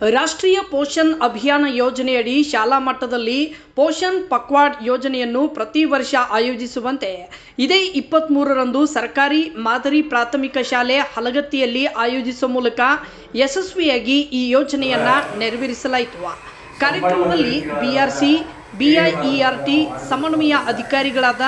ರಾಷ್ಟ್ರೀಯ ಪೋಷಣ್ ಅಭಿಯಾನ ಯೋಜನೆಯಡಿ ಶಾಲಾ ಮಟ್ಟದಲ್ಲಿ ಪೋಷಣ್ ಪಕ್ವಾಡ್ ಯೋಜನೆಯನ್ನು ಪ್ರತಿ ವರ್ಷ ಆಯೋಜಿಸುವಂತೆ, ಇದೇ ಇಪ್ಪತ್ತ್ಮೂರರಂದು ಸರ್ಕಾರಿ ಮಾದರಿ ಪ್ರಾಥಮಿಕ ಶಾಲೆ ಹಲಗತ್ತಿಯಲ್ಲಿ ಆಯೋಜಿಸುವ ಮೂಲಕ ಯಶಸ್ವಿಯಾಗಿ ಈ ಯೋಜನೆಯನ್ನು ನೆರವೇರಿಸಲಾಯಿತು. ಕಾರ್ಯಕ್ರಮದಲ್ಲಿ ಬಿಆರ್ಸಿ, ಬಿಐಇಆರ್ಟಿ ಸಮನ್ವಯ ಅಧಿಕಾರಿಗಳಾದ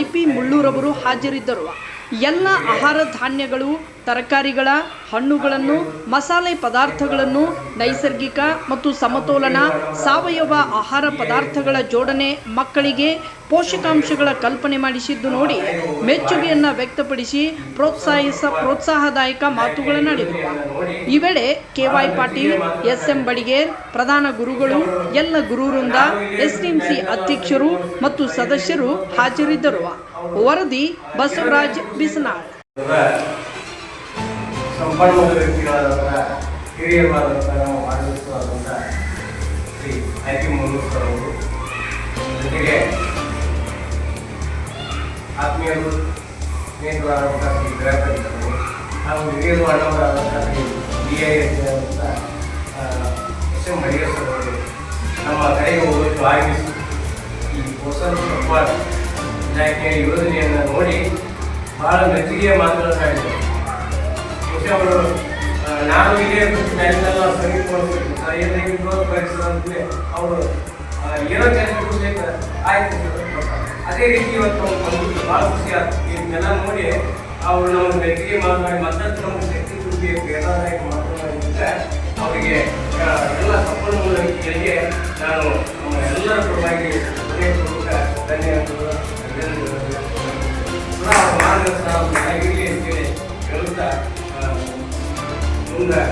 ಐಪಿ ಮುಳ್ಳೂರವರು ಹಾಜರಿದ್ದರು. ಎಲ್ಲ ಆಹಾರ ಧಾನ್ಯಗಳು, ತರಕಾರಿಗಳ, ಹಣ್ಣುಗಳನ್ನು, ಮಸಾಲೆ ಪದಾರ್ಥಗಳನ್ನು, ನೈಸರ್ಗಿಕ ಮತ್ತು ಸಮತೋಲನ, ಸಾವಯವ ಆಹಾರ ಪದಾರ್ಥಗಳ ಜೋಡಣೆ ಮಕ್ಕಳಿಗೆ ಪೋಷಕಾಂಶಗಳ ಕಲ್ಪನೆ ಮಾಡಿಸಿದ್ದು ನೋಡಿ ಮೆಚ್ಚುಗೆಯನ್ನು ವ್ಯಕ್ತಪಡಿಸಿ ಪ್ರೋತ್ಸಾಹಿಸ, ಪ್ರೋತ್ಸಾಹದಾಯಕ ಮಾತುಗಳನ್ನಾಡಿದರು ಈ ವೇಳೆ K Y Patil, S M Badiger, ಪ್ರಧಾನ ಗುರುಗಳು, ಎಲ್ಲ ಗುರುವೃಂದ ಎಸ್ಡಿಎಂಸಿ ಅಧ್ಯಕ್ಷರು ಮತ್ತು ಸದಸ್ಯರು ಹಾಜರಿದ್ದರು. ವರದಿ ಬಸವರಾಜ್ ಬಿಸನಾಳ್. ಸಂಪನ್ಮೂಲ ವ್ಯಕ್ತಿಗಳಾದಂಥ ಹಿರಿಯರಾದಂಥ ನಮ್ಮ ಆಡಳಿತವಾದಂಥ ಶ್ರೀ ಐ ಪಿ ಮುನ್ನೂರ್ ಜೊತೆಗೆ ಆತ್ಮೀಯರು ಸ್ನೇಹಿತರಾದಂಥ ಶ್ರೀ ಹಾಗೂ ಹಿರಿಯರು ಶ್ರೀ ಬಿ ಐ ಎಸ್ ನಮ್ಮ ಕಡೆಗೆ ಹೋಗಲು ಆಗಿಸಿ ಈ ಹೊಸ ಇಲಾಖೆಯ ಯೋಜನೆಯನ್ನು ನೋಡಿ ಬಹಳ ಮೆಚ್ಚುಗೆಯ ಮಾತುಗಳನ್ನಾಡಿದರು ಬಹುಶಃ ಅವರು ನಾನು ಇದೇ ಟೈಮ್ನೆಲ್ಲ ಸರಿ ಕೊಡಬೇಕು ಸರ್ ಏನಾಗಿದ್ದು ಪರಿಸರ ಅಂತಲೇ ಅವರು ಏನೋ ಚೆನ್ನಾಗಿ ಆಯ್ತು. ಅದೇ ರೀತಿ ಇವತ್ತು ಬಂದು ಭಾಳ ಖುಷಿ ಆಗ್ತದೆ ಇದನ್ನೆಲ್ಲ ನೋಡಿ ಅವರು ನಮ್ಮ ಮೆಚ್ಚುಗೆ ಮಾತನಾಡಿ ಮತ್ತಷ್ಟು ನಮ್ಮ ಶಕ್ತಿ ತುಂಬಿ ಪ್ರೇರಣಾದಾಯಕ ಮಾತನಾಡಿದ್ರೆ ಅವರಿಗೆ ಎಲ್ಲ ಸಂಪನ್ಮೂಲ ವ್ಯಕ್ತಿಗಳಿಗೆ ನಾನು ಮಾರ್ಗದರ್ಶನ ಅವ್ರಿಗೆ ಆಗಿರಲಿ ಅಂತೇಳಿ ಹೇಳುತ್ತಾ ಮುಂದೆ